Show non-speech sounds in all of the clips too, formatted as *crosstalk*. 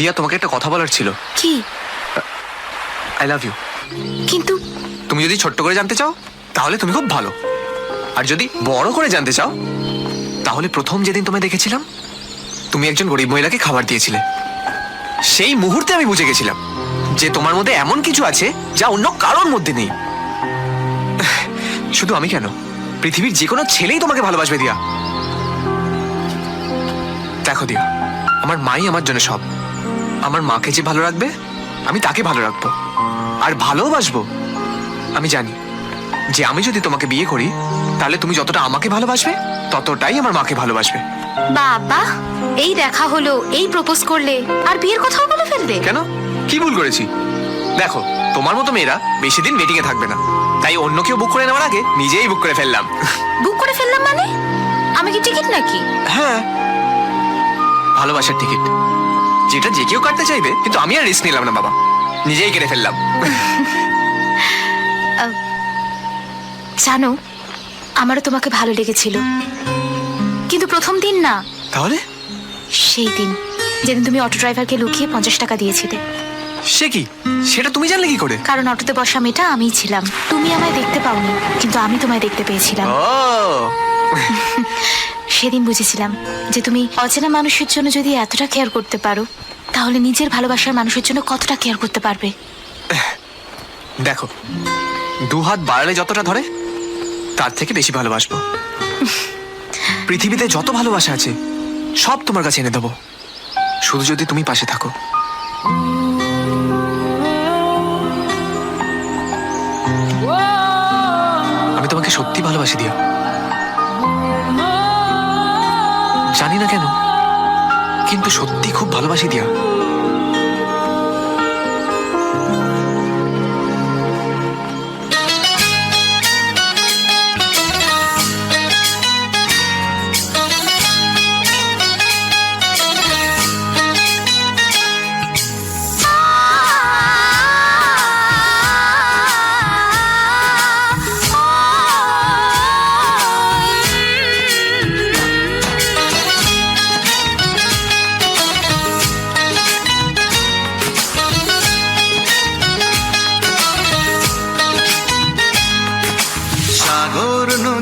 দিয়া তোমাকে একটা কথা বলার ছিল। কি? আই লাভ ইউ কিন্তু তুমি যদি ছোট্ট করে জানতে চাও তাহলে তুমি খুব ভালো। আর যদি বড় করে জানতে চাও তাহলে প্রথম যেদিন তোমায় দেখেছিলাম তুমি একজন গরিব মহিলাকে খাবার দিয়েছিলে। সেই মুহূর্তে আমি বুঝে গেছিলাম যে তোমার মধ্যে এমন কিছু আছে যা অন্য কারোর মধ্যে নেই। শুধু আমি কেন? পৃথিবীর যে কোনো ছেলেই তোমাকে ভালোবাসবে দিয়া। দেখো দিয়া আমার মাই আমার জন্য সব। আমার মাকে যে ভালো রাখবে আমি তাকে ভালো রাখব। আর ভালোবাসবো আমি জানি যে আমি যদি তোমাকে বিয়ে করি তাহলে তুমি যতটা আমাকে ভালোবাসবে ততটাই আমার মাকে ভালোবাসবে। বাবা এই দেখা হলো এই প্রপোজ করলে আর বিয়ের কথাও বলে ফেলবে? কেন? কি ভুল করেছি? দেখো তোমার মতো মেয়েরা বেশি দিন ওয়েটিং এ থাকবে না। তাই অন্য কেউ বুক করে নেওয়ার আগে নিজেই বুক করে ফেললাম। বুক করে ফেললাম মানে? আমি কি টিকিট নাকি? হ্যাঁ। ভালোবাসার টিকিট যেটা যে কেউ কাটতে চাইবে কিন্তু আমি আর রিস্ক নিলাম না বাবা। নিজেই কেটে ফেললাম। *laughs* জানো আমারও তোমাকে ভালো লেগেছিল। কিন্তু প্রথম দিন না। তাহলে? সেই দিন যেদিন তুমি অটো ড্রাইভারকে লুকিয়ে পঞ্চাশ টাকা দিয়েছিলে। সে কি? সেটা তুমি জানলে কি করে? কারণ অটোতে বসা মেয়েটা আমিই ছিলাম। তুমি আমায় দেখতে পাওনি কিন্তু আমি তোমায় দেখতে পেয়েছিলাম। ও। *laughs* সেদিন বুঝেছিলাম যে তুমি অচেনা মানুষের জন্য যদি এতটা কেয়ার করতে পারো তাহলে নিজের ভালোবাসার মানুষের জন্য কতটা কেয়ার করতে পারবে? *sighs* দেখো দু হাত বাড়ালে যতটা ধরে তার থেকে বেশি ভালোবাসবো। *laughs* পৃথিবীতে যত ভালোবাসা আছে সব তোমার কাছে এনে দেবো। শুধু যদি তুমি পাশে থাকো। আমি তোমাকে সত্যি ভালোবাসি দিয়া। জানি না কেন কিন্তু সত্যি খুব ভালোবাসি দিয়া।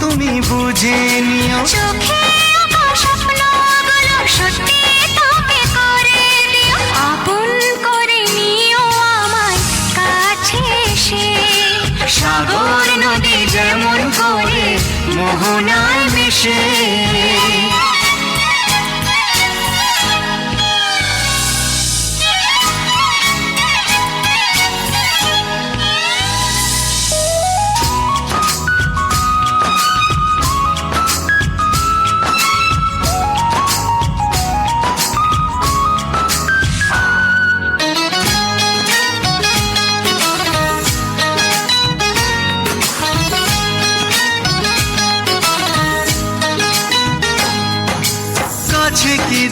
তুমি বুঝে নিও। সাগর নদী যেমন করে মোহনায় মেশে।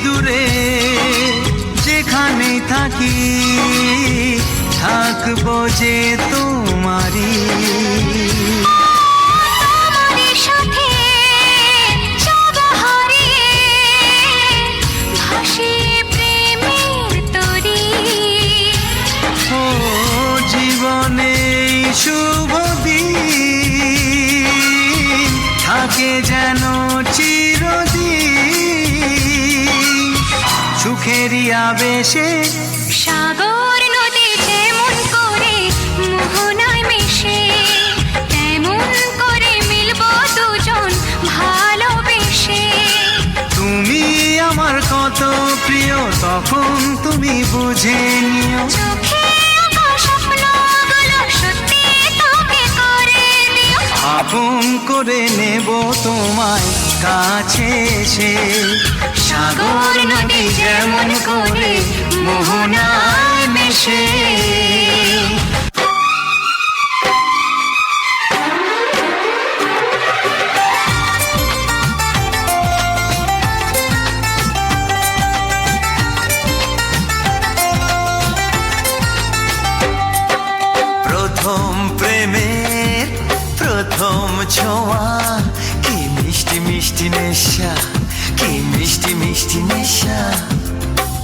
দূরে যেখানে থাকি থাকব যে তোমারি সুখেরই আবেশে। সাগর নদী যেমন করে মোহনায় মিশে। তেমন করে মিলব দুজন ভালোবেসে। তুমি আমার কত প্রিয় তখন তুমি বুঝে নিও। আপন করে নেব তোমায় কাছে এসে। সাগর নদী যেমন করে মোহনায় মেশে। প্রথম প্রেমের প্রথম ছোঁয়া। কি মিষ্টি মিষ্টি নেশা, কি মিষ্টি মিষ্টি নেশা।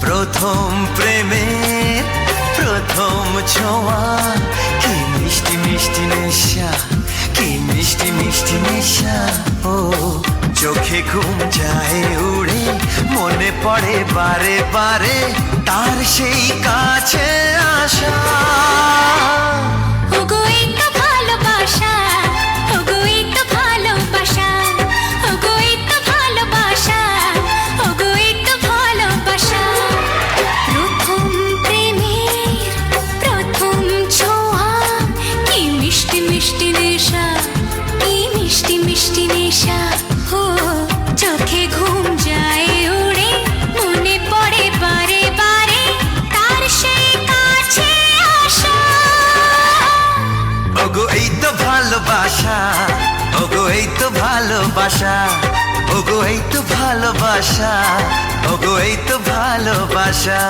প্রথম প্রেমের প্রথম ছোঁয়া। কি মিষ্টি মিষ্টি নেশা, কি মিষ্টি মিষ্টি নেশা। ও, চোখে ঘুম যায় উড়ে, মনে পড়ে বারে বারে। তার সেই কাছে আসা। ভালোবাসা। ওগো এই তো ভালোবাসা। ওগো এই তো ভালোবাসা। ওগো এই তো ভালোবাসা।